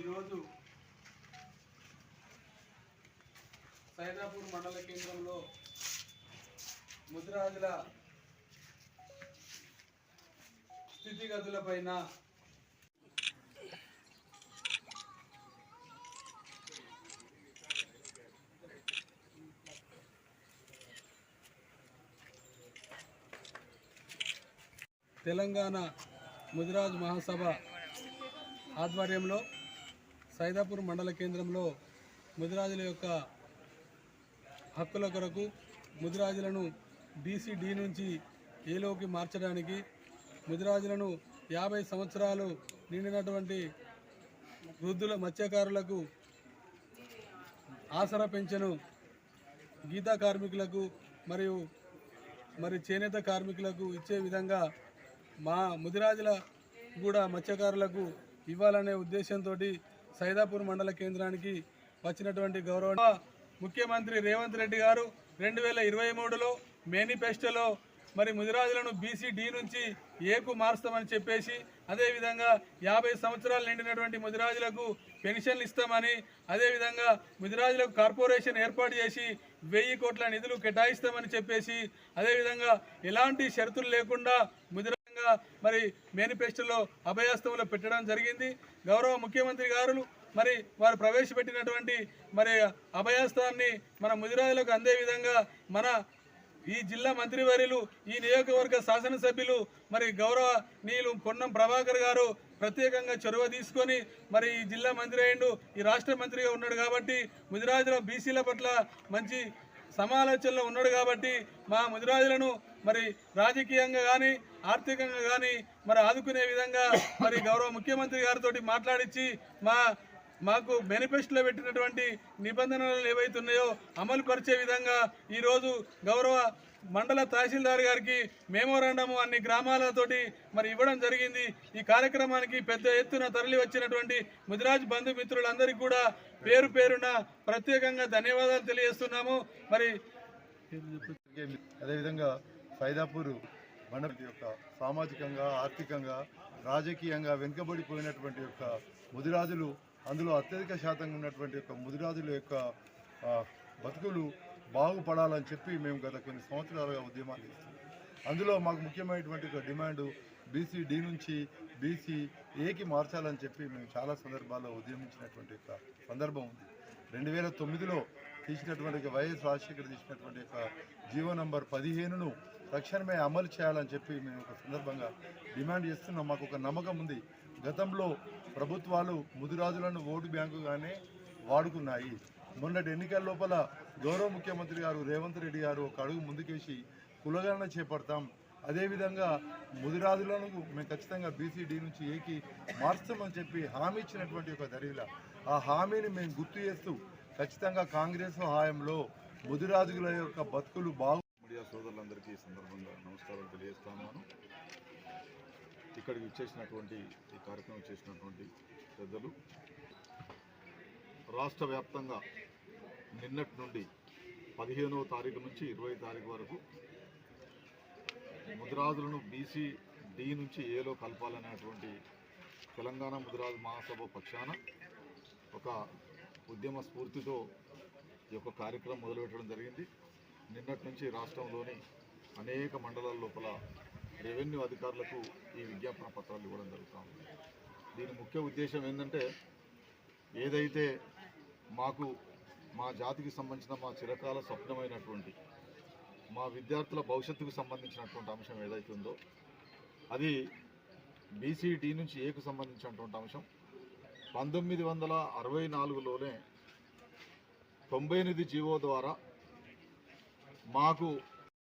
ఈరోజు సైదాపూర్ మండల కేంద్రంలో ముద్రాజుల స్థితిగతులపైన తెలంగాణ ముదిరాజ్ మహాసభ ఆధ్వర్యంలో సైదాపూర్ మండల కేంద్రంలో ముదిరాజుల యొక్క హక్కుల కొరకు ముదిరాజులను బీసీ డి నుంచి ఏలోకి మార్చడానికి ముదిరాజులను యాభై సంవత్సరాలు నిండినటువంటి వృద్ధుల మత్స్యకారులకు ఆసరా పెంచను గీతా కార్మికులకు మరియు మరి చేనేత కార్మికులకు ఇచ్చే విధంగా మా ముదిరాజుల కూడా మత్స్యకారులకు ఇవ్వాలనే ఉద్దేశంతో సైదాపూర్ మండల కేంద్రానికి వచ్చినటువంటి గౌరవ ముఖ్యమంత్రి రేవంత్ రెడ్డి గారు రెండు వేల ఇరవై మూడులో మేనిఫెస్టోలో మరి ముదిరాజులను బీసీ డి నుంచి ఏకు మారుస్తామని చెప్పేసి అదేవిధంగా యాభై సంవత్సరాలు నిండినటువంటి ముదిరాజులకు పెన్షన్లు ఇస్తామని అదేవిధంగా ముదిరాజులకు కార్పొరేషన్ ఏర్పాటు చేసి వెయ్యి కోట్ల నిధులు కేటాయిస్తామని చెప్పేసి అదేవిధంగా ఎలాంటి షరతులు లేకుండా ముదిరాజంగా మరి మేనిఫెస్టోలో అభయాస్తములో పెట్టడం జరిగింది. గౌరవ ముఖ్యమంత్రి గారు మరి వారు ప్రవేశపెట్టినటువంటి మరి అభయాస్త్రాన్ని మన ముదిరాజులకు అందే విధంగా మన ఈ జిల్లా మంత్రివర్యులు ఈ నియోజకవర్గ శాసనసభ్యులు మరి గౌరవ నీలు పొన్నం ప్రభాకర్ గారు ప్రత్యేకంగా చొరవ తీసుకొని మరి ఈ జిల్లా మంత్రి అయిండు ఈ రాష్ట్ర మంత్రిగా ఉన్నాడు కాబట్టి ముదిరాజుల బీసీల పట్ల మంచి సమాలోచనలో ఉన్నాడు కాబట్టి మా ముదిరాజులను మరి రాజకీయంగా కానీ ఆర్థికంగా కానీ మరి ఆదుకునే విధంగా మరి గౌరవ ముఖ్యమంత్రి గారితో మాట్లాడించి మా మాకు మేనిఫెస్టోలో పెట్టినటువంటి నిబంధనలు ఏవైతున్నాయో అమలు పరిచే విధంగా ఈరోజు గౌరవ మండల తహసీల్దార్ గారికి మెమోరాండము అన్ని గ్రామాలతోటి మరి ఇవ్వడం జరిగింది. ఈ కార్యక్రమానికి పెద్ద ఎత్తున తరలి వచ్చినటువంటి ముదిరాజ్ బంధుమిత్రులందరికీ కూడా పేరు పేరున ప్రత్యేకంగా ధన్యవాదాలు తెలియజేస్తున్నాము. మరి అదేవిధంగా సైదాపూర్ మండల యొక్క సామాజికంగా ఆర్థికంగా రాజకీయంగా వెనుకబడిపోయినటువంటి యొక్క ముదిరాజులు అందులో అత్యధిక శాతంగా ఉన్నటువంటి యొక్క ముదిరాజుల యొక్క బతుకులు బాగుపడాలని చెప్పి మేము గత కొన్ని సంవత్సరాలుగా ఉద్యమాలు చేస్తున్నాం. అందులో మాకు ముఖ్యమైనటువంటి ఒక డిమాండ్ బీసీ డి నుంచి బీసీ ఏకి మార్చాలని చెప్పి మేము చాలా సందర్భాల్లో ఉద్యమించినటువంటి యొక్క సందర్భం ఉంది. రెండు వేల తొమ్మిదిలో తీసినటువంటి వైఎస్ రాజశేఖర్ తీసినటువంటి యొక్క జీవో నంబర్ పదిహేనును తక్షణమే అమలు చేయాలని చెప్పి మేము ఒక సందర్భంగా డిమాండ్ చేస్తున్నాం. మాకు ఒక నమ్మకం ఉంది. గతంలో ప్రభుత్వాలు ముదిరాజులను ఓటు బ్యాంకుగానే వాడుకున్నాయి. మొన్నటి ఎన్నికల లోపల గౌరవ ముఖ్యమంత్రి గారు రేవంత్ రెడ్డి గారు ఒక అడుగు ముందుకేసి కులగణన చేపడతాం. అదేవిధంగా ముదిరాజులను మేము ఖచ్చితంగా బీసీడీ నుంచి ఏకి మార్చామని చెప్పి హామీ ఇచ్చినటువంటి ఒక దరివిల. ఆ హామీని మేము గుర్తు చేస్తూ ఖచ్చితంగా కాంగ్రెస్ హాయంలో ముదిరాజుల యొక్క బతుకులు బాగు మీడియా సోదరులందరికీ ఈ సందర్భంగా నమస్కారాలు తెలియజేస్తాను ఇక్కడికి వచ్చేసినటువంటి ఈ కార్యక్రమం చేసినటువంటి పెద్దలు రాష్ట్ర వ్యాప్తంగా నిన్నటి నుండి పదిహేనవ తారీఖు నుంచి ఇరవై తారీఖు వరకు ముదిరాజులను బీసీ డి నుంచి ఏలో కలపాలనేటువంటి తెలంగాణ ముదిరాజు మహాసభ పక్షాన ఒక ఉద్యమ స్ఫూర్తితో ఈ యొక్క కార్యక్రమం మొదలుపెట్టడం జరిగింది. నిన్నటి నుంచి రాష్ట్రంలోని అనేక మండలాల లోపల రెవెన్యూ అధికారులకు ఈ విజ్ఞాపన పత్రాలు ఇవ్వడం జరుగుతుంది దీని ముఖ్య ఉద్దేశం ఏంటంటే ఏదైతే మాకు మా జాతికి సంబంధించిన మా చిరకాల స్వప్నమైనటువంటి మా విద్యార్థుల భవిష్యత్తుకు సంబంధించినటువంటి అంశం ఏదైతే ఉందో అది బీసీడీ నుంచి ఏకు సంబంధించినటువంటి అంశం. పంతొమ్మిది వందల అరవై నాలుగులోనే తొంభై ఎనిమిది జీవో ద్వారా మాకు